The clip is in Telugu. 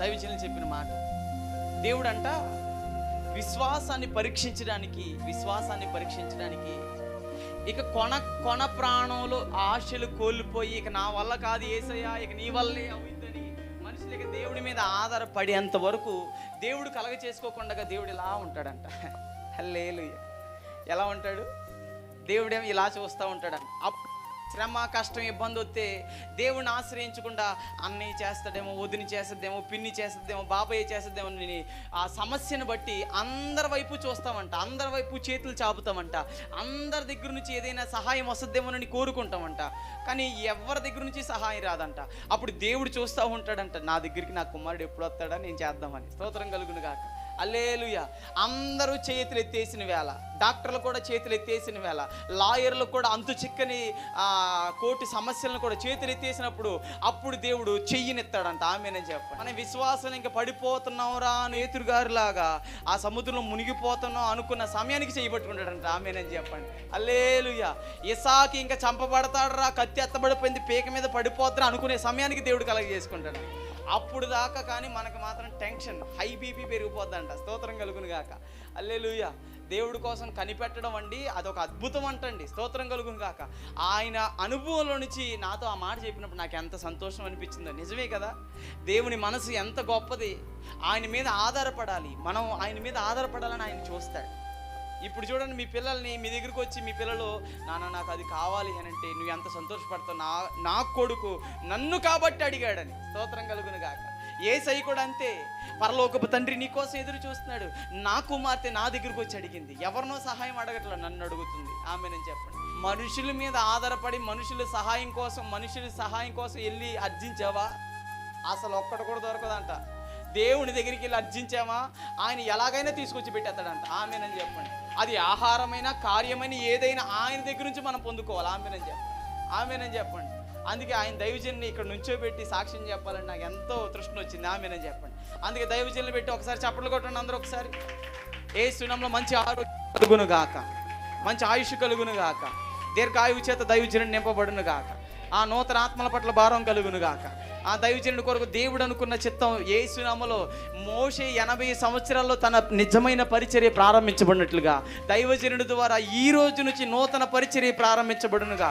దైవజనులు చెప్పిన మాట. దేవుడు అంట విశ్వాసాన్ని పరీక్షించడానికి విశ్వాసాన్ని పరీక్షించడానికి ఇక కొన కొన ప్రాణంలో ఆశలు కోల్పోయి ఇక నా వల్ల కాదు ఏసయ్యా ఇక నీ వల్లే అవుతుందని మనుషులు ఇక దేవుడి మీద ఆధారపడేంత వరకు దేవుడు కలగ చేసుకోకుండా దేవుడు ఇలా ఉంటాడంట. హల్లేలు ఎలా ఉంటాడు? దేవుడేమో ఇలా చూస్తూ ఉంటాడంట. అప్పుడు శ్రమ కష్టం ఇబ్బంది వస్తే దేవుడిని ఆశ్రయించకుండా అన్నయ్య చేస్తాడేమో వదిని చేస్తుందేమో పిన్ని చేస్తుందేమో బాబాయ్ చేస్తుందేమో అని ఆ సమస్యను బట్టి అందరి వైపు చూస్తామంట అందరి వైపు చేతులు చాపుతామంట అందరి దగ్గర నుంచి ఏదైనా సహాయం వస్తుందేమోనని కోరుకుంటామంట. కానీ ఎవరి దగ్గర నుంచి సహాయం రాదంట. అప్పుడు దేవుడు చూస్తూ ఉంటాడంట నా దగ్గరికి నా కుమారుడు ఎప్పుడు వస్తాడా నేను చేద్దామని. స్తోత్రం కలుగును కాక అల్లేలుయ. అందరూ చేతులు ఎత్తేసిన వేళ డాక్టర్లు కూడా చేతులు ఎత్తేసిన వేళ లాయర్లు కూడా అంతు చిక్కని కోటి సమస్యలను కూడా చేతులు ఎత్తేసినప్పుడు అప్పుడు దేవుడు చెయ్యినెత్తాడంట. ఆమెనని చెప్పండి. మన విశ్వాసం ఇంకా పడిపోతున్నావురా అని ఏతురుగారులాగా ఆ సముద్రంలో మునిగిపోతున్నాం అనుకున్న సమయానికి చేయబట్టుకుంటాడంట. ఆమెనని చెప్పండి. అల్లేలుయ. ఇసాకి ఇంకా చంపబడతాడరా కత్తి ఎత్తబడిపోయింది పీక మీద పడిపోతున్నా అనుకునే సమయానికి దేవుడు కలగ చేసుకుంటాడు అప్పుడు దాకా కానీ మనకు మాత్రం టెన్షన్. High BP పెరిగిపోద్దంట. స్తోత్రం కలుగును గాక. అల్లెలుయ. దేవుడి కోసం కనిపెట్టడం అండి అదొక అద్భుతం అంటండి. స్తోత్రం కలుగును గాక. ఆయన అనుభవంలో నుంచి నాతో ఆ మాట చెప్పినప్పుడు నాకు ఎంత సంతోషం అనిపించిందో. నిజమే కదా? దేవుని మనసు ఎంత గొప్పది. ఆయన మీద ఆధారపడాలి. మనం ఆయన మీద ఆధారపడాలని ఆయన చూస్తాడు. ఇప్పుడు చూడండి మీ పిల్లల్ని మీ దగ్గరికి వచ్చి మీ పిల్లలు నాన్న నాకు అది కావాలి అని అంటే నువ్వు ఎంత సంతోషపడతావు? నా నా కొడుకు నన్ను కాబట్టి అడిగాడని. స్తోత్రం కలుగును గాక. ఏ సై కూడా అంతే. పరలోకపు తండ్రి నీ కోసం ఎదురు చూస్తున్నాడు. నా కుమార్తె నా దగ్గరికి వచ్చి అడిగింది. ఎవరినో సహాయం అడగట్లా? నన్ను అడుగుతుంది. ఆమె నేను చెప్పండి. మనుషుల మీద ఆధారపడి మనుషుల సహాయం కోసం మనుషుల సహాయం కోసం వెళ్ళి అర్జించావా? అసలు ఒక్కటి కూడా దొరకదంట. దేవుని దగ్గరికి వెళ్ళి అర్జించామా? ఆయన ఎలాగైనా తీసుకొచ్చి పెట్టేస్తాడంట. ఆమెనని చెప్పండి. అది ఆహారమైన కార్యమైన ఏదైనా ఆయన దగ్గర నుంచి మనం పొందుకోవాలి. ఆమెనని చెప్పండి. ఆమెనని చెప్పండి. అందుకే ఆయన దైవజన్ని ఇక్కడ నుంచోబెట్టి సాక్ష్యం చెప్పాలని నాకు ఎంతో తృష్ణ వచ్చింది. ఆమెనని చెప్పండి. అందుకే దైవజన్ని పెట్టి ఒకసారి చప్పట్లు కొట్టండి అందరూ ఒకసారి. ఏ సునంలో మంచి ఆరోగ్యం కలుగును గాక. మంచి ఆయుష్ కలుగును గాక. దీర్ఘాయువు చేత దైవజనుడు నింపబడును గాక. ఆ నూతన ఆత్మల పట్ల భారం కలుగును గాక. ఆ దైవజనుడి కొరకు దేవుడు అనుకున్న చిత్తం ఏసునామలో మోషే ఎనభై సంవత్సరాల్లో తన నిజమైన పరిచర్య ప్రారంభించబడినట్లుగా దైవజనుడి ద్వారా ఈ రోజు నుంచి నూతన పరిచర్య ప్రారంభించబడునుగా.